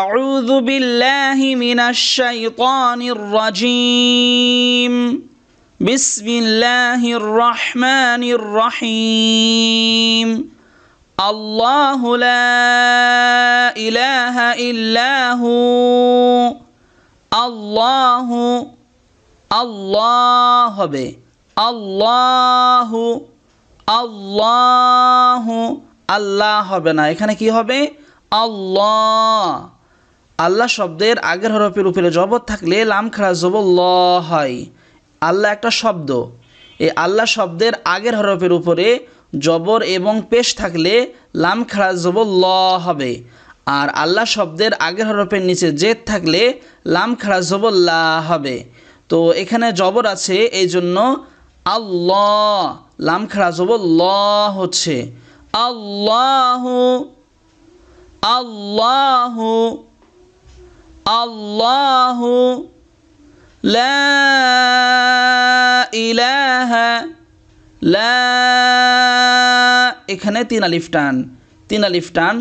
أعوذ بالله من الشيطان الرجيم بسم الله الرحمن الرحيم الله لا إله إلا هو الله আল্লাহ হবে আল্লাহ আল্লাহ আল্লাহ হবে না এখানে কি হবে আল্লাহ আল্লাহ শব্দের আগের হরফের উপরে জবর থাকলে লাম খাড়া জব ল হয়। আল্লাহ একটা শব্দ। এই আল্লাহ শব্দের আগের হরফের উপরে জবর এবং পেশ থাকলে লাম খাড়া জব ল হবে। আর আল্লাহ শব্দের আগের হরফের নিচে জেদ থাকলে লাম খাড়া জব লা হবে। তো এখানে জবর আছে, এই জন্য আল্লাহ, লাম খাড়া জবর ল হচ্ছে। আল্লাহ আল্লাহ আল্লাহ ইলাহা লা এখানে তিন আলিফ টান, তিন আলিফ টান,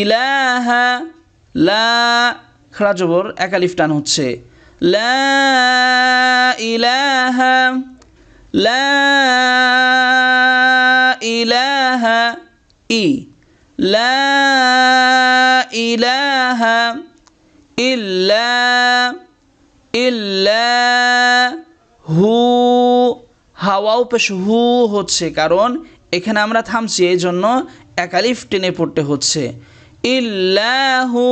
ইলাহা লা জবর, এক আলিফ টান হচ্ছে, লা ইলাহা লা ইলাহা ই, লা ইলাহা হু, হাওয়াও পেশ হু হচ্ছে, কারণ এখানে আমরা থামছি এই জন্য একালিফ টেনে পড়তে হচ্ছে। ইল্লাহু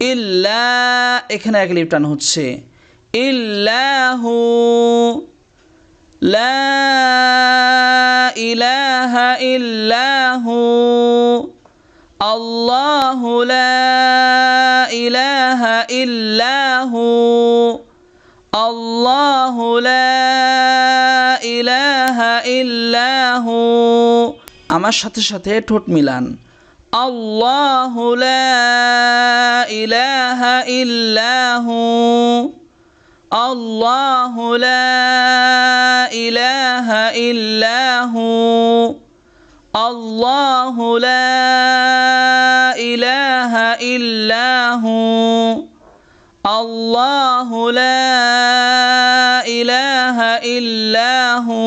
ইল্লা, এখানে একালিফ টান হচ্ছে। ইল্লাহু লা ইলাহা ইল্লাহু আল্লাহু লা ইলাহা ইল্লাহু আল্লাহু লা ইলাহা ইল্লাহু। আমার সাথে সাথে ঠোঁট মিলান। আল্লাহু লা ইলাহা ইল্লাহু। আল্লাহু লা ইলাহা ইল্লাহু। আল্লাহু আল্লাহু লা ইলাহা ইল্লাহু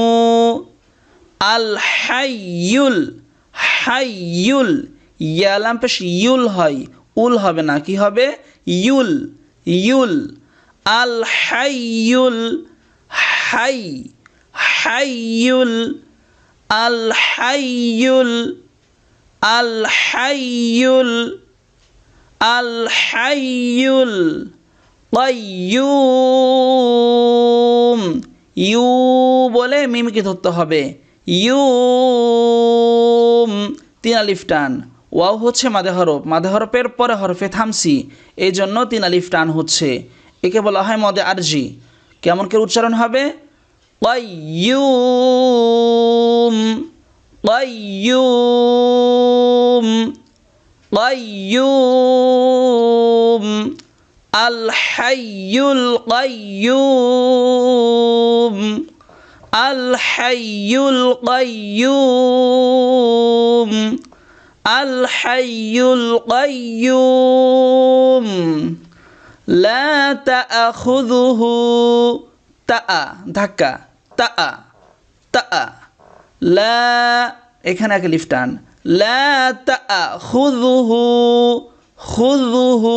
আল হাইয়ুল। হাইয়ুল ইয়ালাম পেশ ইউল হয়। উল হবে না, কি হবে? ইউল ইউল। আল হাই, হাইয়ুল আল হাইয়ুল আল আল কাইয়ুম ইউ বলে মিমকে ধরতে হবে। ইউম। তিন আলিফ টান। ওয়াও হচ্ছে মাদে হরফ। মাদে হরফের পরে হরফে থামসি। এই জন্য তিন আলিফ টান হচ্ছে। একে বলা হয় মদে আরজি। কেমন করে উচ্চারণ হবে? কাইয়ুম কাইয়ুম কাইয়ুম আল হাইয়ুল কাইয়ুম আল হাইয়ুল কাইয়ুম আল হাইয়ুল কাইয়ুম লা তাআখুযুহু তাআ ধাক্কা তাআ তাআ লা এখানে এক লিফটান লা তাআখুযুহু খুযুহু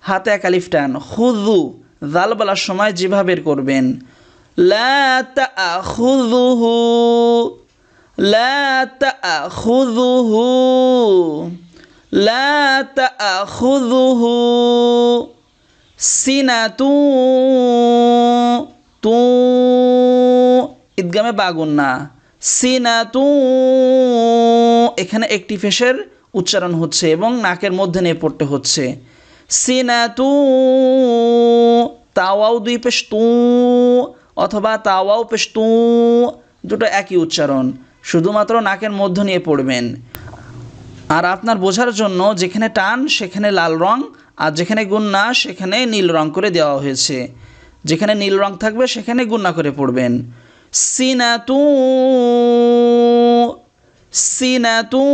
হাতে এক আলিফ টান। খুযু জাল বলার সময় জিভা বের করবেন। সিনাতু তু, ঈদগামে বাগুন না। সিনাতু, এখানে একটি ফেসের উচ্চারণ হচ্ছে এবং নাকের মধ্যে নিয়ে পড়তে হচ্ছে। সিনাতু, তাওয়াও দুই পেশ তু অথবা তাওয়াও পেশ তু দুটো একই উচ্চারণ, শুধুমাত্র নাকের মধ্য নিয়ে পড়বেন। আর আপনার বোঝার জন্য যেখানে টান, সেখানে লাল রং, আর যেখানে গুন্না, সেখানে নীল রং করে দেওয়া হয়েছে। যেখানে নীল রং থাকবে, সেখানে গুন্না করে পড়বেন। সিনাতু সিনাতু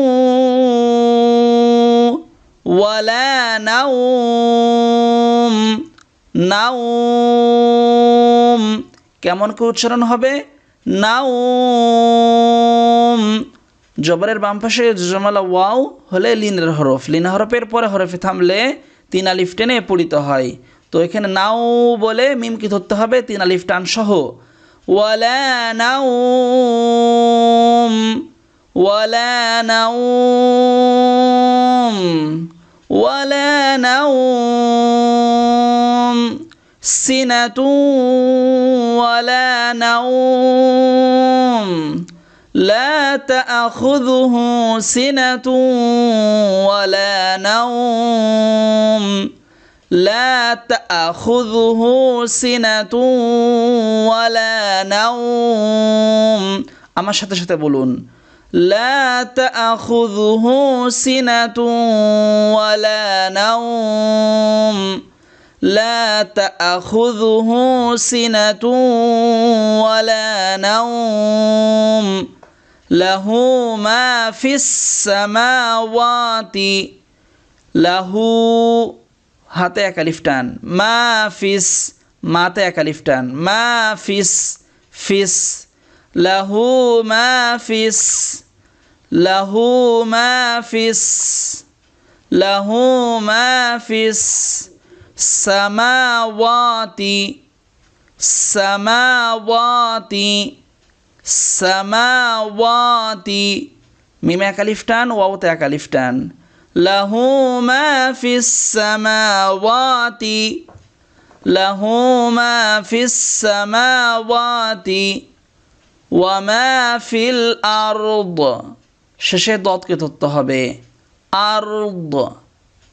ওয়ালা নাউম কেমন করে উচ্চারণ হবে? নাউম জবরের বাম পাশে জমালা ওয়াও হলে লিনের হরফ। লিন হরফের পরে হরফে থামলে তিন আলিফ টেনে পড়িত হয়। তো এখানে নাও বলে মিমকে ধরতে হবে? তিন আলিফ টান সহ। ওয়ালা নাউম ওয়ালা ওয়ালা নাউম সিনাতু ওয়ালা নাউম لا تأخذه سنة ولا نوم لا تأخذه سنة ولا نوم আমার সাথে সাথে বলুন لا تأخذه سنة ولا نوم لا تأخذه سنة ولا نوم له ما في السماوات له হাতে এক আলিফ টান মা ফিস মাতে এক আলিফ টান মা ফিস ফিস লাহু মা ফিস له ما في له ما في السماوات السماوات السماوات. ميم أكاليف تان واو تا كاليفتان له ما في السماوات له ما في السماوات وما في الأرض. শেষে দতকে ধরতে হবে আরদ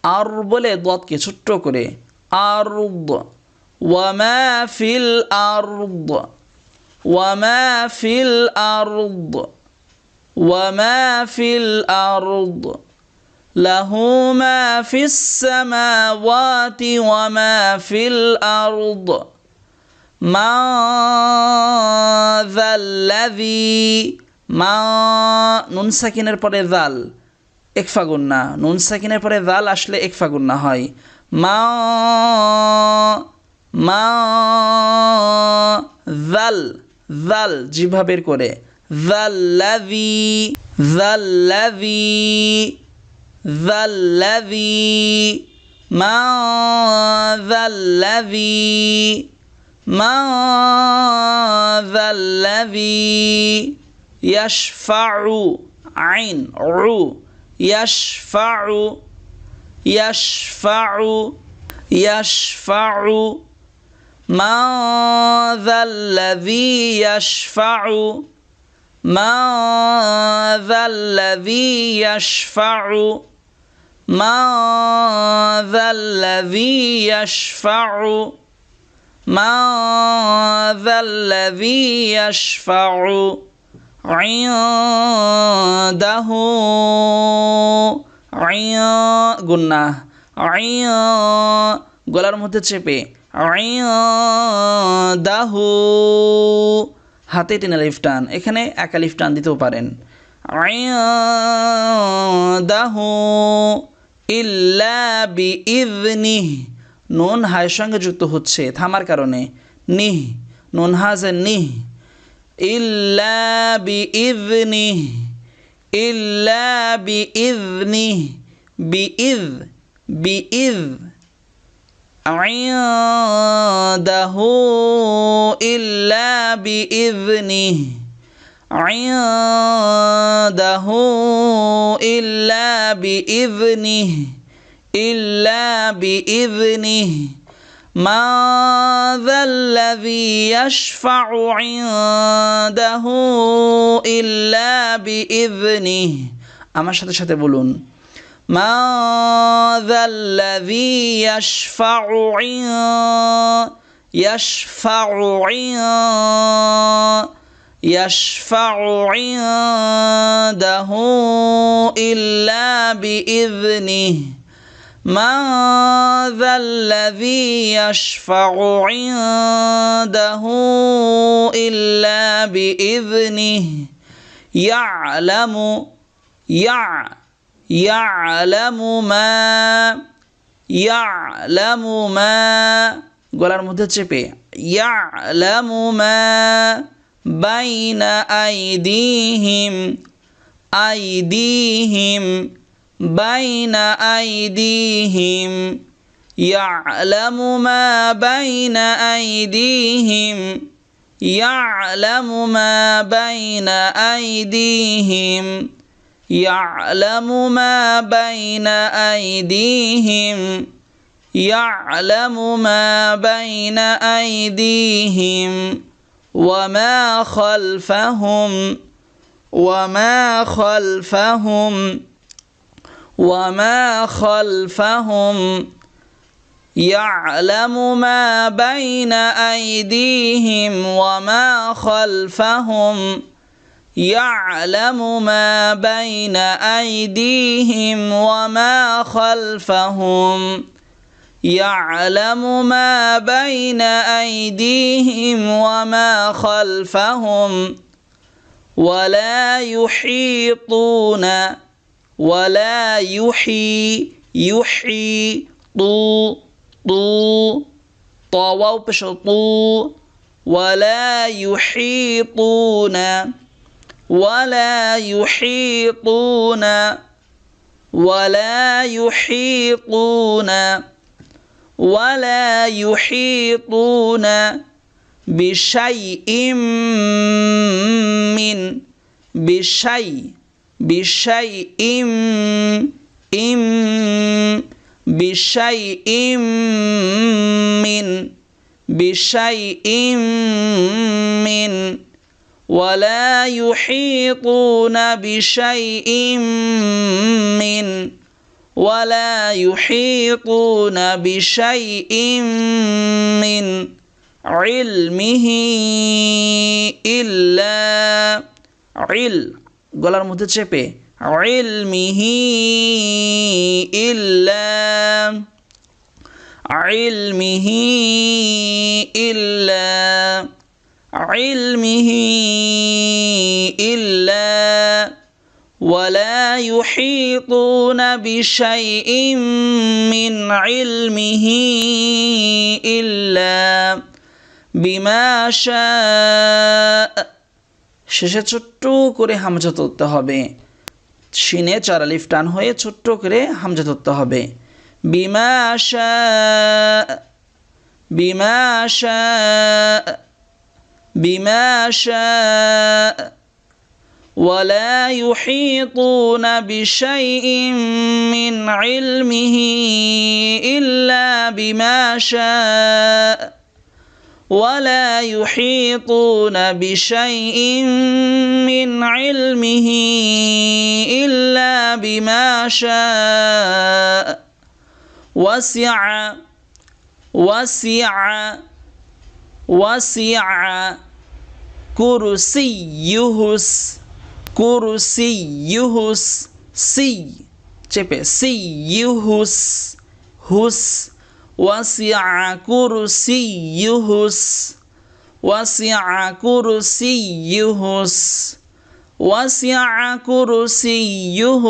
আর বলে দতকে ছোট্ট করে আরদ ওয়ামা ফিল আরদ ওয়ামা ফিল আরদ ওয়ামা ফিল আরদ له ما في السماوات وما في الأرض ما ذا الذي মা নুন সাকিনের পরে এক ফাগুন না। নুন সাকিনের পরে জাল আসলে এক ফাগুন না হয়। মা মা জাল জাল জিভাবের করে। জাল্লাভি জাল্লাভি জাল্লাভি মা জাল্লাভি মা জাল্লাভি يشفع عين عو يشفع يشفع يشفع. ما ذا الذي يشفع؟ ما ذا الذي يشفع؟ ما ذا الذي يشفع؟ ما ذا الذي يشفع؟ عنده গুন্না গলার মধ্যে চেপে দাহু হাতে টেনে লিফ টান এখানে একা লিফ টান দিতেও পারেন দাহু ইল্লা বি ইদনিহ নুন হায়ের সঙ্গে যুক্ত হচ্ছে থামার কারণে নিহ নুন হাজে নিহ إلا بإذنه إلا بإذنه بإذ بإذ. عنده إلا بإذنه عنده إلا بإذنه إلا بإذنه. ما ذا الذي يشفع عنده إلا بإذنه আমার সাথে সাথে বলুন ما ذا الذي يشفع عند يشفع عند يشفع عنده إلا بإذنه ما ذا الذي يشفع عنده إلا بإذنه يعلم يع ইয়ালামু মা ইয়ালামু মা গলার মধ্যে চেপে ইয়ালামু মা বাইনা আইদিহিম আইদিহিম بين أيديهم يعلم ما بين أيديهم يعلم ما بين أيديهم يعلم ما بين أيديهم يعلم ما بين أيديهم وما خلفهم وما خلفهم. وما خلفهم يعلم ما بين أيديهم وما خلفهم يعلم ما بين أيديهم وما خلفهم يعلم ما بين أيديهم وما خلفهم ولا يحيطون ولا يحي يحيطون طو طواو بشطو ولا يحيطون ولا يحيطون ولا يحيطون ولا يحيطون بشيء من بشيء بشيء إم بشيء من بشيء من ولا يحيطون بشيء من ولا يحيطون بشيء من علمه إلا علم. গলার মধ্যে চেপে علمه إلا علمه إلا علمه إلا ولا يحيطون بشيء من علمه إلا بما شاء শেষে ছোট্ট করে হামজা তুলতে হবে শিনে চারালিফ টান হয়ে ছোট্ট করে হামজা ধরতে হবে বিমাশা বিমাশা বিমাশা ولا يحيطون بشيء من علمه إلا بما شاء ولا يحيطون بشيء من علمه إلا بما شاء. وسع وسع وسع كرسيه كرسيه سي চেপে سيهس هس وسع كرسيه وسع كرسيه وسع كرسيه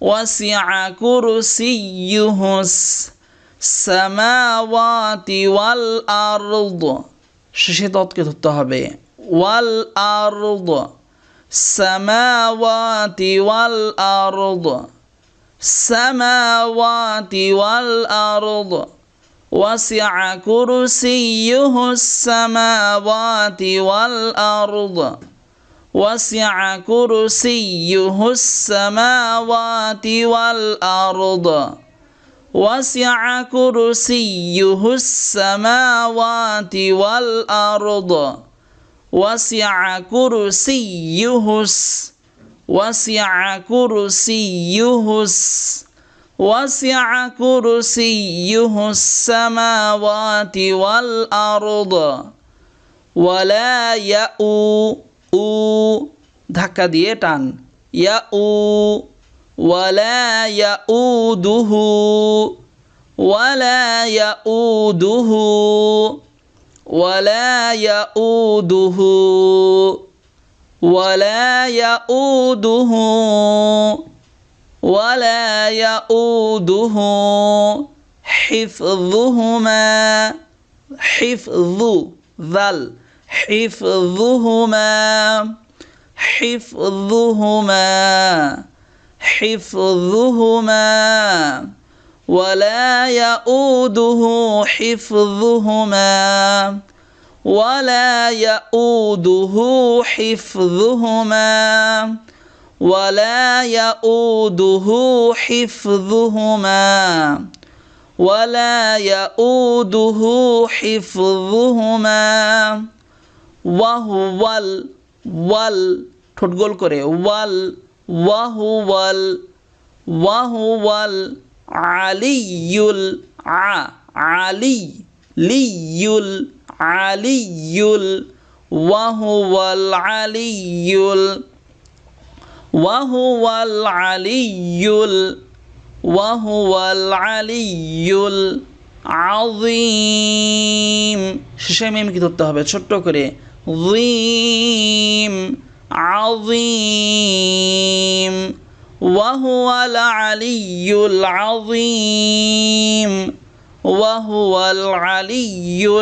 وسع كرسيه السماوات والأرض শেষে তৎকে ধরতে হবে ওয়াল আরদ সামাওয়াতি ওয়াল আরদ السماوات والأرض. وسع كرسيه السماوات والأرض. وسع كرسيه السماوات والأرض. وسع كرسيه السماوات والأرض. وسع كرسيه السماوات وسع كرسيه وسع كرسيه السماوات والأرض ولا يأو উ ধাক্কা দিয়ে টান ইয়া উ ওয়ালা ইয়া উ দুহু ওয়ালা ইয়া উ দুহু ওয়ালা ইয়া উ দুহু ولا يؤوده ولا يؤوده حفظهما حفظ ذل حفظهما حفظهما حفظهما. ولا يؤوده حفظهما. ولا يؤوده حفظهما ولا يؤوده حفظهما ولا يؤوده حفظهما وهو ال ওয়াল ঠোঁট গোল করে ওয়াল ওয়াহু ওয়াল ওয়াহু ওয়াল আলিয়ুল আ আলি লিয়ুল আলিয়ুল ওয়াহু ওয়াল আলিয়ুল وهو العلي وهو العلي العظيم শেষে মিম কি ধরতে হবে ছোট্ট করে ظيم عظيم وهو العلي العظيم وهو العلي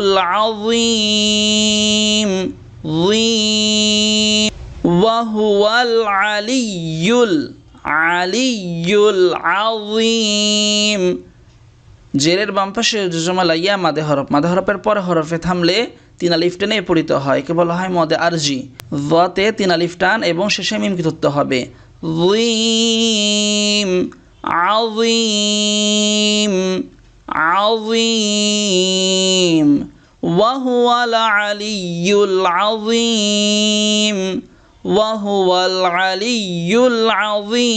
العظيم ظيم وهو العلي العلي العظيم জেরের বাম পাশে জমা লাইয়া মাদে হরফ মাদে হরফের পরে হরফে থামলে তিন আলিফ টেনে পড়িতে হয় একে বলা হয় মদে আরজি তে তিন আলিফ টান এবং শেষে মিম কি ধরতে হবে রিম আযীম عظيم. وهو العلي العظيم. وهو العلي العظيم.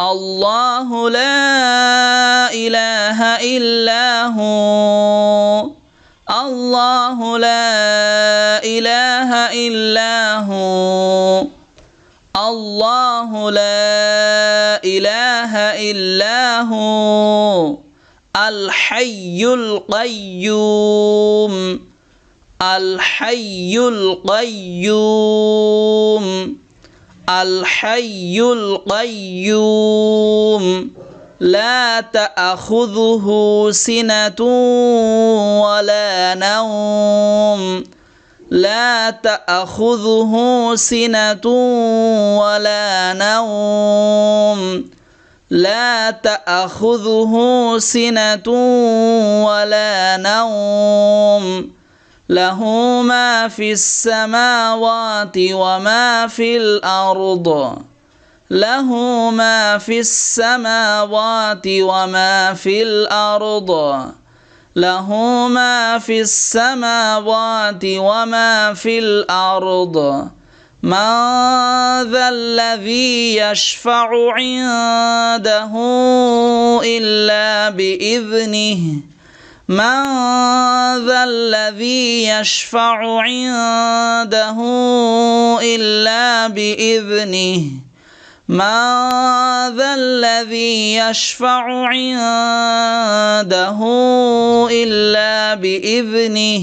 الله لا إله إلا هو. الله لا إله إلا هو. الله لا إله إلا هو هو الحي القيوم. الحي القيوم. الحي القيوم. لا تأخذه سنة ولا نوم. لا تأخذه سنة ولا نوم. لا تأخذه سنة ولا نوم. له ما في السماوات وما في الأرض. له ما في السماوات وما في الأرض. له ما في السماوات وما في الأرض. من ذا الذي يشفع عنده إلا بإذنه؟ من ذا الذي يشفع عنده إلا بإذنه؟ من ذا الذي يشفع عنده إلا بإذنه؟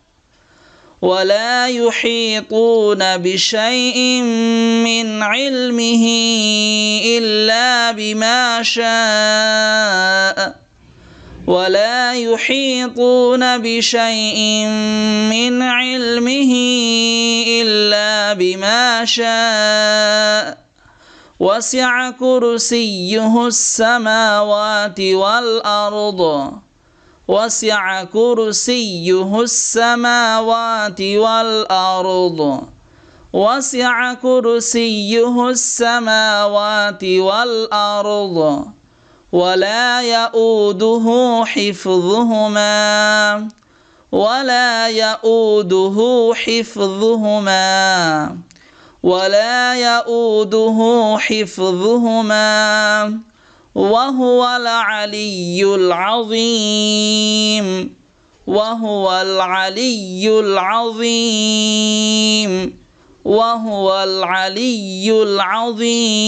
ولا يحيطون بشيء من علمه إلا بما شاء. ولا يحيطون بشيء من علمه إلا بما شاء. وسع كرسيه السماوات والأرض. وسع كرسيه السماوات والأرض. وسع كرسيه السماوات والأرض. ولا يؤوده حفظهما. ولا يؤوده حفظهما. ولا يؤوده حفظهما. وهو العلي العظيم. وهو العلي العظيم. وهو العلي العظيم.